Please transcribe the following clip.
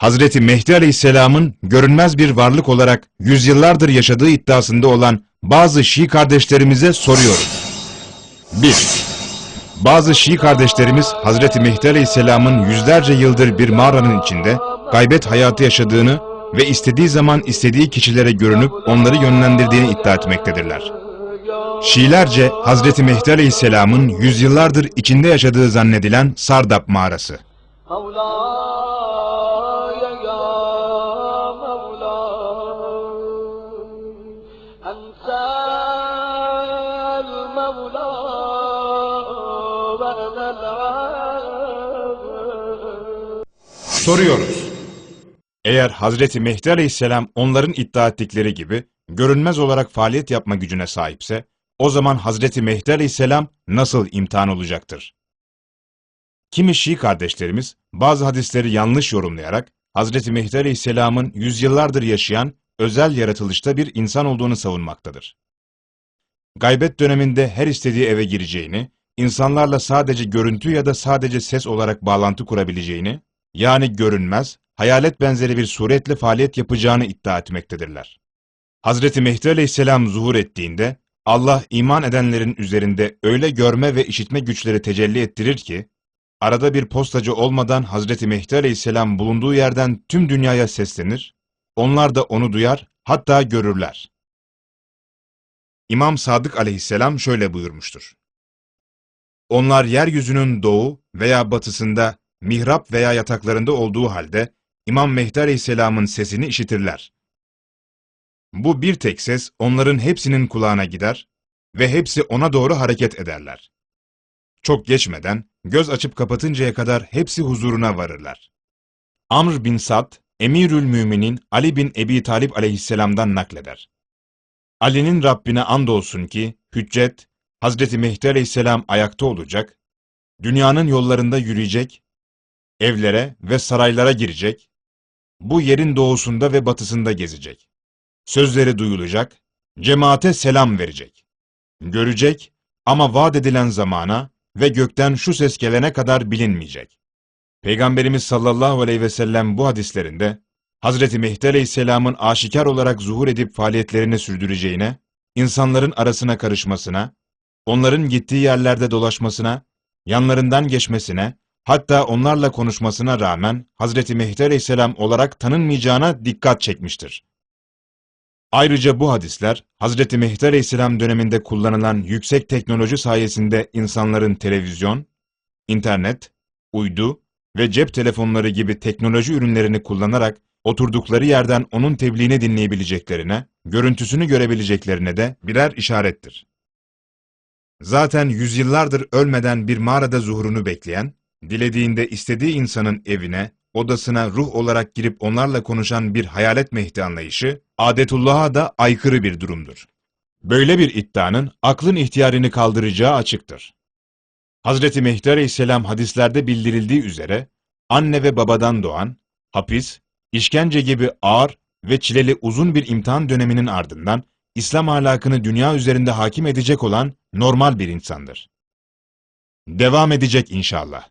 Hazreti Mehdi Aleyhisselam'ın görünmez bir varlık olarak yüzyıllardır yaşadığı iddiasında olan bazı Şii kardeşlerimize soruyoruz. 1. Bazı Şii kardeşlerimiz Hazreti Mehdi Aleyhisselam'ın yüzlerce yıldır bir mağaranın içinde gaybet hayatı yaşadığını ve istediği zaman istediği kişilere görünüp onları yönlendirdiğini iddia etmektedirler. Şiilerce Hazreti Mehdi Aleyhisselam'ın yüzyıllardır içinde yaşadığı zannedilen Sardap mağarası. المولى وأنا العبد Soruyoruz. Eğer Hazreti Mehdi Aleyhisselam onların iddia ettikleri gibi görünmez olarak faaliyet yapma gücüne sahipse, o zaman Hazreti Mehdi Aleyhisselam nasıl imtihan olacaktır? Kimi Şii kardeşlerimiz bazı hadisleri yanlış yorumlayarak Hazreti Mehdi Aleyhisselam'ın yüzyıllardır yaşayan özel yaratılışta bir insan olduğunu savunmaktadır. Gaybet döneminde her istediği eve gireceğini, insanlarla sadece görüntü ya da sadece ses olarak bağlantı kurabileceğini, yani görünmez, hayalet benzeri bir suretle faaliyet yapacağını iddia etmektedirler. Hazreti Mehdi Aleyhisselam zuhur ettiğinde, Allah iman edenlerin üzerinde öyle görme ve işitme güçleri tecelli ettirir ki, arada bir postacı olmadan Hazreti Mehdi Aleyhisselam bulunduğu yerden tüm dünyaya seslenir, onlar da onu duyar, hatta görürler. İmam Sadık Aleyhisselam şöyle buyurmuştur. Onlar yeryüzünün doğu veya batısında, mihrap veya yataklarında olduğu halde, İmam Mehdi Aleyhisselam'ın sesini işitirler. Bu bir tek ses onların hepsinin kulağına gider ve hepsi ona doğru hareket ederler. Çok geçmeden, göz açıp kapatıncaya kadar hepsi huzuruna varırlar. Amr bin Sad, Emirül Müminin Ali bin Ebi Talip aleyhisselamdan nakleder. Ali'nin Rabbine andolsun ki, hüccet, Hazreti Mehdi aleyhisselam ayakta olacak, dünyanın yollarında yürüyecek, evlere ve saraylara girecek, bu yerin doğusunda ve batısında gezecek. Sözleri duyulacak, cemaate selam verecek. Görecek ama vaat edilen zamana ve gökten şu ses gelene kadar bilinmeyecek. Peygamberimiz sallallahu aleyhi ve sellem bu hadislerinde, Hazreti Mehdi aleyhisselamın aşikar olarak zuhur edip faaliyetlerini sürdüreceğine, insanların arasına karışmasına, onların gittiği yerlerde dolaşmasına, yanlarından geçmesine, hatta onlarla konuşmasına rağmen Hazreti Mehdi aleyhisselam olarak tanınmayacağına dikkat çekmiştir. Ayrıca bu hadisler, Hazreti Mehdi aleyhisselam döneminde kullanılan yüksek teknoloji sayesinde insanların televizyon, internet, uydu ve cep telefonları gibi teknoloji ürünlerini kullanarak oturdukları yerden onun tebliğini dinleyebileceklerine, görüntüsünü görebileceklerine de birer işarettir. Zaten yüzyıllardır ölmeden bir mağarada zuhurunu bekleyen, dilediğinde istediği insanın evine, odasına ruh olarak girip onlarla konuşan bir hayalet Mehdi anlayışı, adetullah'a da aykırı bir durumdur. Böyle bir iddianın aklın ihtiyarını kaldıracağı açıktır. Hazreti Mehdi Aleyhisselam hadislerde bildirildiği üzere, anne ve babadan doğan, hapis, işkence gibi ağır ve çileli uzun bir imtihan döneminin ardından, İslam ahlakını dünya üzerinde hakim edecek olan normal bir insandır. Devam edecek inşallah.